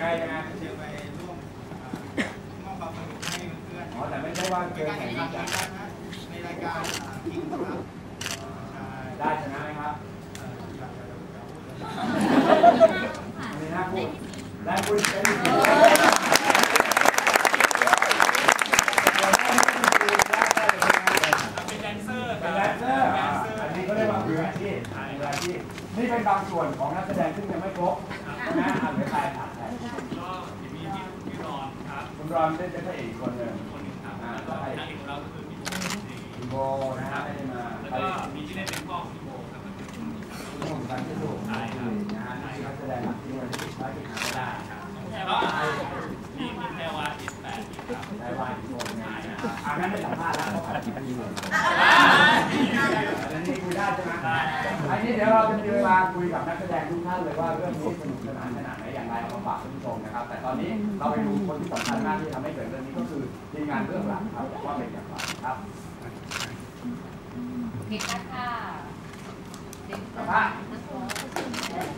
Hai nha. กว่าเกมแข่งขันกันในรายการคิงครับได้ชนะไหมครับไม่น่าพูดได้พูดเป็นจริงเป็นแดนเซอร์เป็นแดนเซอร์อะอันนี้ก็เรียกว่ามืออาชีพมืออาชีพนี่เป็นบางส่วนของนักแสดงซึ่งยังไม่ครบนะอ่านไปใครถามใครก็มีพี่พี่รอนครับคุณรอนเป็นพระเอกอีกคนหนึ่ง คนหนึ่งครับแล้วก็นางเอกของเราก็คือพี่โบคุณโบนะฮะไม่ได้มาแล้วไปก็มีที่เล่นเป็นพ่อของพี่โบครับร่วมกันที่ลูกใช่ครับนะฮะนี่นักแสดงหลักที่วันนี้ภารกิจหาไม่ได้แล้วก็มีมีแพรวาเจ็ดแปดครับได้ว่าอีกคนงานนะครับอ่างั้นไม่สัมภาษณ์แล้วเขาขายที่พันยูอันนี้คุยได้ใช่ไหมอันนี้เดี๋ยวเราจะมีเวลาคุยกับนักแสดงทุกท่านเลยว่าเรื่องนี้สนุกสนานขนาดไหนอย่างไรเอามาฝากท่านผู้ชมนะครับ แต่ตอนนี้เราไปดูคนที่สำคัญมากที่ทำให้เกิดเรื่องนี้ก็คือทีม งานเบื้องหลังครับว่าเป็นอย่างไรครับเด็กค่ะเด็กสัมภาษณ์ค่ะ